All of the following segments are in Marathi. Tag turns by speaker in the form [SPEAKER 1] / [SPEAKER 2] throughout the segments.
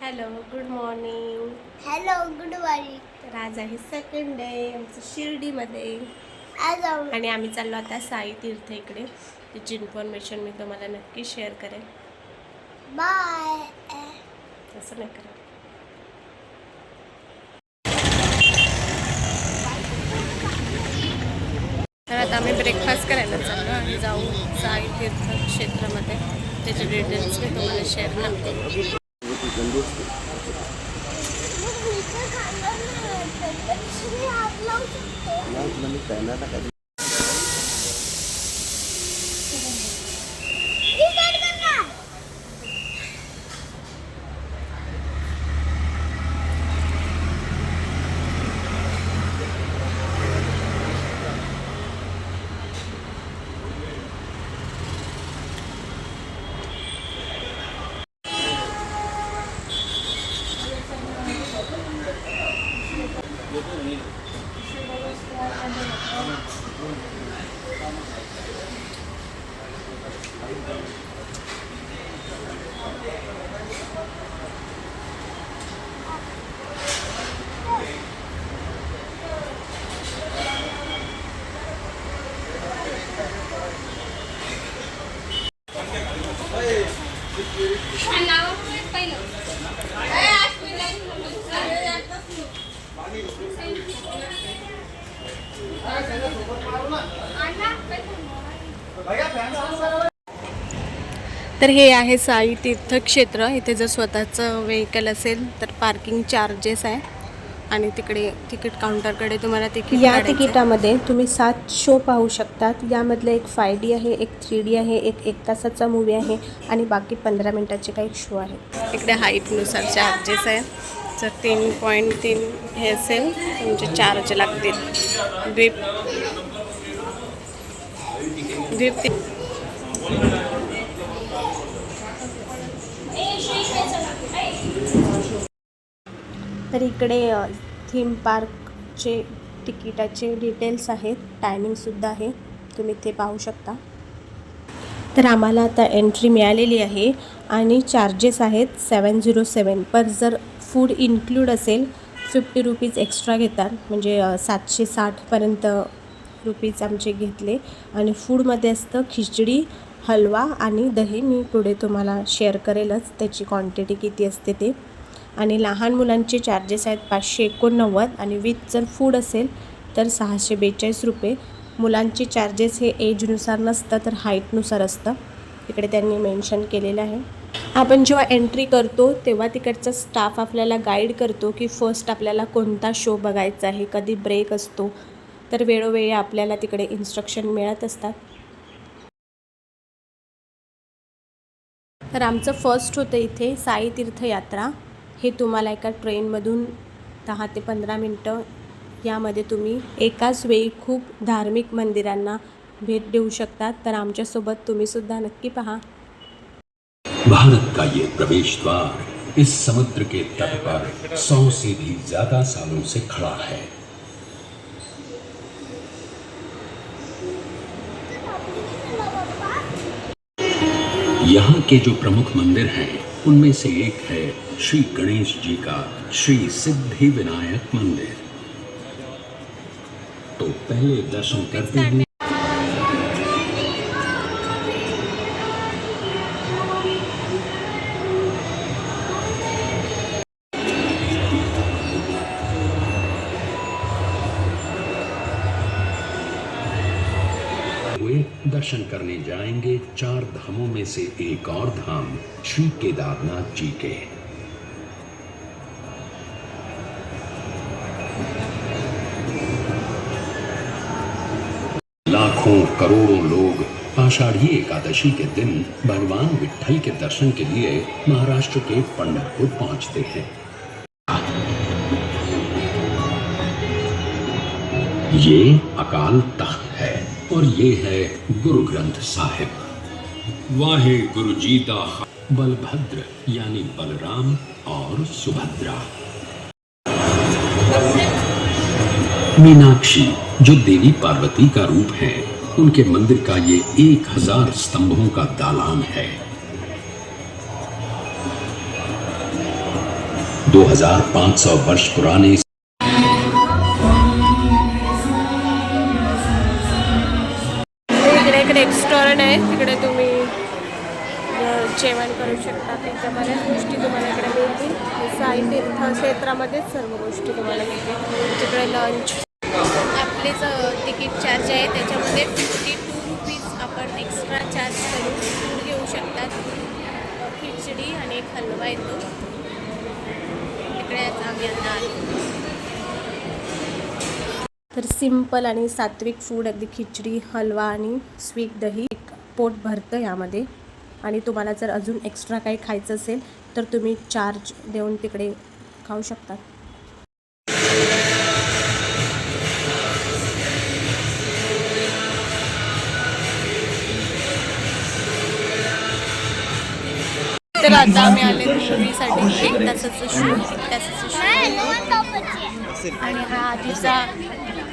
[SPEAKER 1] Hello good morning
[SPEAKER 2] hello good morning
[SPEAKER 1] तर आज आहे सेकंड डे आमचं शिर्डीमध्ये. आणि आम्ही चाललो आता साई तीर्थ इकडे. त्याची इन्फॉर्मेशन मी तुम्हाला नक्की शेअर करेन.
[SPEAKER 2] बाय
[SPEAKER 1] असं नाही करेन तर आता आम्ही ब्रेकफास्ट करायला चाललो आणि जाऊ साई तीर्थ क्षेत्रामध्ये. त्याचे डिटेल्स मी तुम्हाला शेअर करते. नाही. तुला मी कॅमेरा Hey, तर हे आहे साई तीर्थक्षेत्र. इथे जर स्वतःचं व्हेकल असेल तर पार्किंग चार्जेस आहे. आणि तिकडे तिकीट काउंटरकडे तुम्हाला तिकीट या तिकिटामध्ये तुम्ही सात शो पाहू शकतात. यामधले एक फाय डी आहे एक थ्री डी आहे एक एक तासाचा मूवी आहे आणि बाकी पंधरा मिनटाचे काही शो आहे इकडे हाईटनुसार चार्जेस आहे. जर तीन पॉईंट तीन हे असेल तुमचे चार्ज लागतील. द्वीप द्वीप तर इकडे थीम पार्कचे तिकिटाचे डिटेल्स आहेत. टायमिंगसुद्धा आहे. तुम्ही ते पाहू शकता. तर आम्हाला आता एंट्री मिळालेली आहे आणि चार्जेस आहेत सेवन झिरो सेवन पर जर फूड इन्क्लूड असेल फिफ्टी रुपीज एक्स्ट्रा घेतात. म्हणजे सातशे साठपर्यंत रुपीज आमचे घेतले. आणि फूडमध्ये असतं खिचडी हलवा आणि दही. मी पुढे तुम्हाला शेअर करेलच त्याची क्वांटिटी किती असते ते. आणि लहान मुलांचे चार्जेस आहेत पाचशे एकोणनव्वद आणि विथ जर फूड असेल तर सहाशे बेचाळीस रुपये. मुलांचे चार्जेस हे एजनुसार नसतं तर हाईटनुसार असतं. इकडे त्यांनी मेन्शन केलेलं आहे. आपण जेव्हा एंट्री करतो तेव्हा तिकडचा स्टाफ आपल्याला गाईड करतो की फर्स्ट आपल्याला कोणता शो बघायचा आहे कधी ब्रेक असतो. तर वेळोवेळी आपल्याला तिकडे इन्स्ट्रक्शन मिळत असतात. तर आमचं फर्स्ट होतं इथे साई तीर्थयात्रा हे तुम्हाला एका ट्रेनमधून दहा ते पंधरा मिनटं यामध्ये तुम्ही एकाच वेळी खूप धार्मिक मंदिरांना भेट देऊ शकता. तर आमच्यासोबत तुम्हीसुद्धा नक्की पहा.
[SPEAKER 3] भारत का ये प्रवेश द्वार? इस समुद्र के तट पर सौ से भी ज़्यादा सालों से खड़ा है। यहाँ के जो प्रमुख मंदिर हैं उनमें से एक है श्री गणेश जी का श्री सिद्धि विनायक मंदिर। तो पहले दर्शन करते हैं। दर्शन करने जाएँगे। चार धामों में से एक और धाम श्री केदारनाथ जी के। लाखों करोड़ों लोग आषाढ़ी एकादशी के दिन भगवान विठल के दर्शन के लिए महाराष्ट्र के पंढरपुर पहुँचते हैं। ये अकाल तख्त और ये है गुरु ग्रंथ साहिब। वाहे गुरु जी दा बलभद्र, यानी बलराम और सुभद्रा। मीनाक्षी, जो देवी पार्वती का रूप है, उनके मंदिर का ये एक हज़ार स्तंभों का दालान है। 2500 वर्ष पुराने
[SPEAKER 1] जेवण करू शकता. त्याच्या बऱ्याच गोष्टी तुम्हाला इकडे मिळतील. साई तीर्थ क्षेत्रामध्येच सर्व गोष्टी तुम्हाला मिळतील. तिकडे लंच आपलेच तिकीट चार्ज आहे. त्याच्यामध्ये फिफ्टी टू रुपीज आपण एक्स्ट्रा चार्ज करून फूड घेऊ शकतात खिचडी आणि एक हलवा येतो. तिकडे आम्ही आता आलो. तर सिंपल आणि सात्विक फूड अगदी खिचडी हलवा आणि स्वीट दही एक पोट भरतं यामध्ये. आणि तुम्हाला जर अजून एक्स्ट्रा काही खायचं असेल तर तुम्ही चार्ज देऊन तिकडे खाऊ शकता तर आता आम्ही आले मूवीसाठी एक तासाचं शो एक तासाचं शो आणि हा आधीचा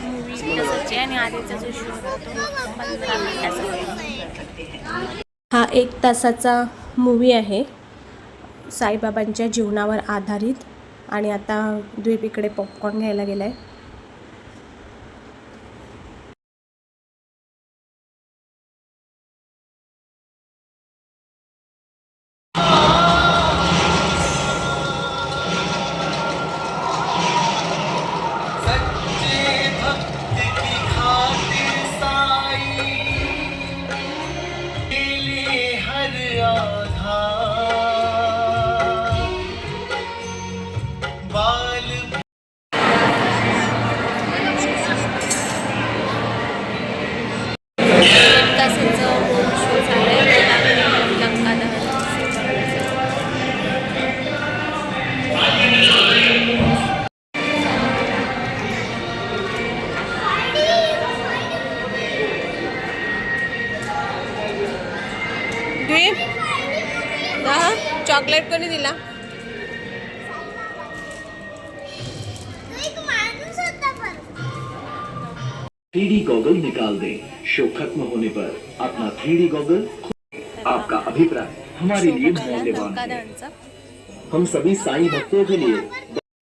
[SPEAKER 1] मूवी तसाच आणि आधीचा जो शो होता तो पंधरा मिनिटाचा हा एक तासाचा मूवी आहे. साईबाबांच्या जीवनावर आधारित. आणि आता द्वीप इकडे पॉपकॉर्न घ्यायला गेला आहे चॉकलेट कोणी दिला?
[SPEAKER 4] थ्री डी गॉगल निकाल दें. शो खत्म होने पर अपना थ्री डी गॉगल आपका अभिप्राय हमारे लिए मौल्यवान है। हम सभी साईं भक्तों के लिए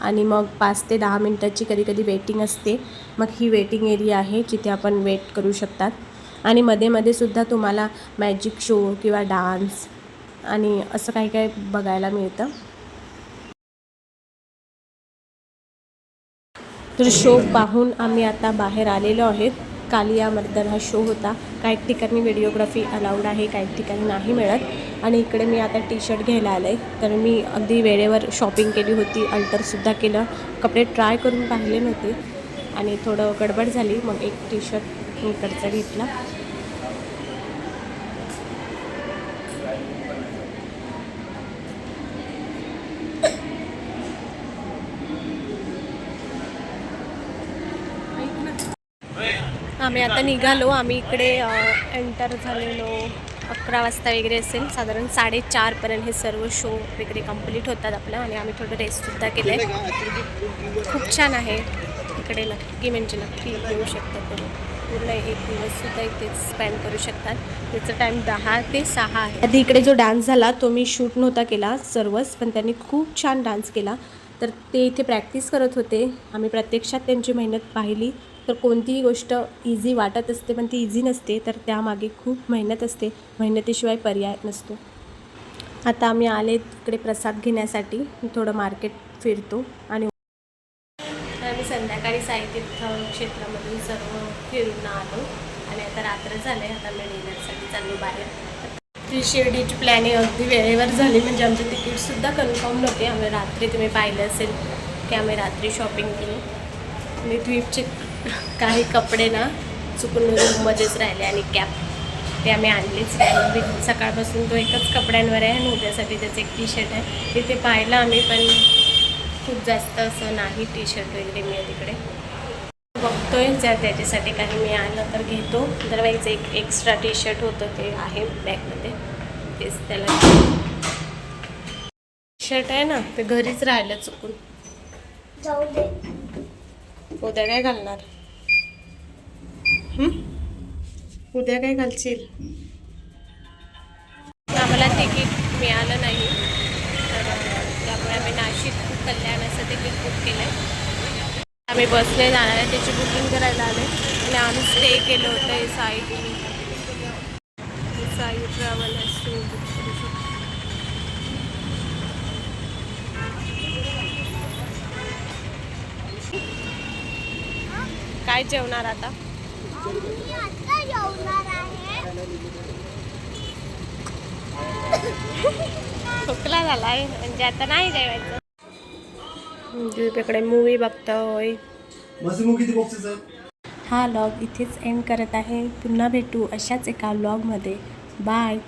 [SPEAKER 1] आणि मग पाच ते दहा मिनटाची कधी कधी वेटिंग असते. मग ही वेटिंग एरिया आहे जिथे आपण वेट करू शकतात. आणि मध्ये मध्ये सुद्धा तुम्हाला मॅजिक शो किंवा डान्स आणि असं काही काही बघायला मिळतं. तर शो पाहून आम्ही आता बाहेर आलेलो आहेत. कालिया मर्दन हा शो होता. काही ठिकाणी व्हिडिओग्राफी अलाउड आहे काही ठिकाणी नाही मिळत. आणि इकडे मी आता टी शर्ट घ्यायला आलं. आहे तर मी अगदी वेळेवर शॉपिंग केली होती अल्टरसुद्धा केलं. कपडे ट्राय करून पाहिले नव्हते. आणि थोडं गडबड झाली मग एक टी शर्ट मी इकडचा घेतला. आम्ही आता निघालो आम्ही इकडे एंटर झालेलो. अकरा वाजता वगैरे असेल साधारण साडेचारपर्यंत हे सर्व शो वगैरे कंप्लीट होतात आपलं आणि आम्ही थोडं रेस्टसुद्धा केलं आहे खूप छान आहे. इकडे नक्की म्हणजे नक्की येऊ शकतात तुम्ही. पूर्ण एक दिवससुद्धा इथे स्पेंड करू शकतात. त्याचा टाईम दहा ते सहा आहे. आधी इकडे जो डान्स झाला तो मी शूट नव्हता केला सर्वच पण त्यांनी खूप छान डान्स केला. तर ते इथे प्रॅक्टिस करत होते. आम्ही प्रत्यक्षात त्यांची मेहनत पाहिली. तर कोणतीही गोष्ट इझी वाटत असते पण ती इझी नसते तर त्यामागे खूप मेहनत असते. मेहनतीशिवाय पर्याय नसतो. आता आम्ही आले तिकडे प्रसाद घेण्यासाठी. थोडं मार्केट फिरतो आणि आम्ही संध्याकाळी साहित्य क्षेत्रामधून सर्व फिरून आलो. आणि आता रात्र झाले आता मी डिनरसाठी चाललो बाहेर. ती शिर्डीची प्लॅनिंग अगदी वेळेवर झाली म्हणजे आमचे तिकीटसुद्धा कन्फर्म नव्हते. आम्ही रात्री तुम्ही पाहिलं असेल की आम्ही रात्री शॉपिंग केली. आणि द्वीपचे काही कपडे ना चुकून रूममध्येच राहिले आणि कॅप ते आम्ही आणलीच नाही. सकाळपासून तो एकच कपड्यांवर आहे आणि उद्यासाठी त्याचं एक टी शर्ट आहे. तिथे पाहिलं आम्ही पण खूप जास्त असं नाही टी शर्ट वगैरे मी तिकडे. बघतोय जर त्याच्यासाठी काही मी आलं तर घेतो. अदरवाईज एक एक्स्ट्रा टी शर्ट होतं ते आहे बॅगमध्ये. तेच त्याला. शर्ट आहे ना ते घरीच राहिलं चुकून.
[SPEAKER 2] जाऊ दे.
[SPEAKER 1] उद्या काय घालणार? उद्या काय घालशील? आम्हाला तिकीट मिळालं नाही. तर त्यामुळे आम्ही नाशिक कल्याण असं तिकीट बुक केलं आहे आम्ही बसने जाणार आहे त्याची बुकिंग करायला आले आणि आम्ही स्टे केलं होतं हे साई साई ट्रॅव्हलर्स तुम्ही बुक करू शकता काय जेवणार आता?
[SPEAKER 2] मी आता जेवणार आहे.
[SPEAKER 1] खोकला झालाय म्हणजे आता नाही जेवायचं. दीपकडे मूवी बघतोय. हा लॉग इथेच एंड करत आहे. पुन्हा भेटू अशाच एका लॉगमध्ये बाय